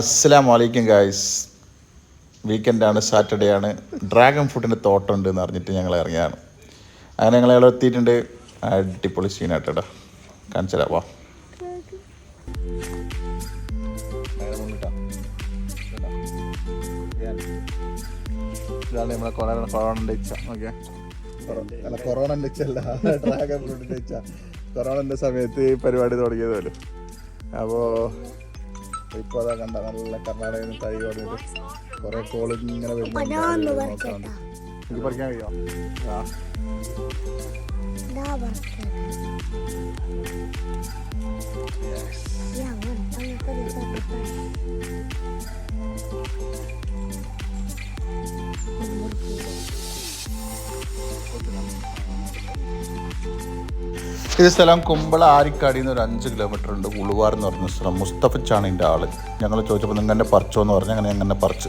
അസ്സലാം വലൈക്കും ഗായ്സ്. വീക്കെൻഡാണ് സാറ്റർഡേ ആണ് ഡ്രാഗൺ ഫ്രൂട്ടിന്റെ തോട്ടം ഉണ്ട് എന്ന് അറിഞ്ഞിട്ട് ഞങ്ങൾ ഇറങ്ങിയാണ് അങ്ങനെ ഞങ്ങൾ അവിടെ എത്തിയിട്ടുണ്ട്. അടിപൊളി സീനായിട്ടാ കാണിച്ചു തരാം വാ. ഇതാണ് നമ്മളെ കൊറോണ കൊറോണന്റെ ഇച്ച നോക്കിയാ അല്ല കൊറോണന്റെ ഇച്ചല്ല ഡ്രാഗൺ ഫ്രൂട്ടിന്റെ ഇച്ച കൊറോണന്റെ സമയത്ത് പരിപാടി തുടങ്ങിയത് പോലും അപ്പോൾ ഇപ്പോൾ അതാ കണ്ട നല്ല കർണാടകയിൽ നിന്ന് തൈ പറഞ്ഞിട്ട് കുറേ കോൾ ഇങ്ങനെ വരുന്നുണ്ട്. എനിക്ക് പറിക്കാൻ കഴിയോ ആ. ഇത് സ്ഥലം കുമ്പള ആരിക്കാടി നിന്ന് ഒരു അഞ്ച് കിലോമീറ്റർ ഉണ്ട്. ഉളുവാർ എന്ന് പറഞ്ഞ സ്ഥലം. മുസ്തഫച്ചാണ് ഇതിന്റെ ആൾ. ഞങ്ങൾ ചോദിച്ചപ്പോൾ നിങ്ങൾ എന്നെ പറിച്ചോ എന്ന് പറഞ്ഞാൽ അങ്ങനെ അങ്ങനെ പറിച്ചു.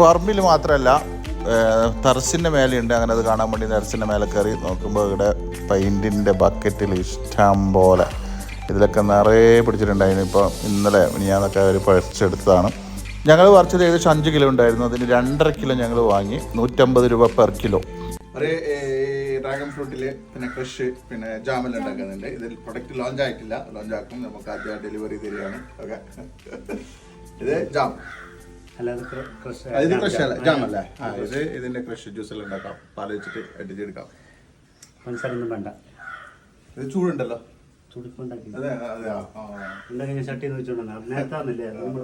പറമ്പിൽ മാത്രമല്ല ടെറസിന്റെ മേലെയുണ്ട്. അങ്ങനെ അത് കാണാൻ വേണ്ടി ടെറസിന്റെ മേലെ കയറി നോക്കുമ്പോൾ ഇവിടെ പെയിന്റിന്റെ ബക്കറ്റിൽ ഇഷ്ടം പോലെ ഇതിലൊക്കെ നിറയെ പിടിച്ചിട്ടുണ്ടായിരുന്നു. ഇപ്പോൾ ഇന്നലെ ഞാനൊക്കെ അവർ പഴിച്ചെടുത്തതാണ് ഞങ്ങൾ പറിച്ചത് ഏകദേശം അഞ്ച് കിലോ ഉണ്ടായിരുന്നു. അതിന് രണ്ടര കിലോ ഞങ്ങൾ വാങ്ങി. നൂറ്റമ്പത് രൂപ പെർ കിലോ. ഒരു ഡ്രാഗൺ ഫ്രൂട്ടിൽ പിന്നെ ക്രഷ് പിന്നെ ജാമൽ ഉണ്ടാക്കുന്നുണ്ട്. ഇതിൽ പ്രൊഡക്റ്റ് ലോഞ്ച് ആയിട്ടില്ല. ലോഞ്ച് ആക്കും. നമുക്ക് ആദ്യം ഡെലിവറി തരികയാണ്. ഓക്കെ. ഇത് ജാം. അല്ല അത് ക്രഷ് ആ, ഇത് ക്രഷ് അല്ല ജാം അല്ലേ ആ ഇത് ഇതിന്റെ ക്രഷ് ജ്യൂസ് എല്ലാം ഉണ്ടാക്കാം. പാൽ വെച്ചിട്ട് അടിച്ചെടുക്കാം. വേണ്ട. ഇത് ചൂടുണ്ടല്ലോ. ആ. ഉണ്ടാക്കി ഞാൻ ചട്ടി വെച്ചോണ്ടാ നേരത്തെ വന്നില്ലേ? നമ്മൾ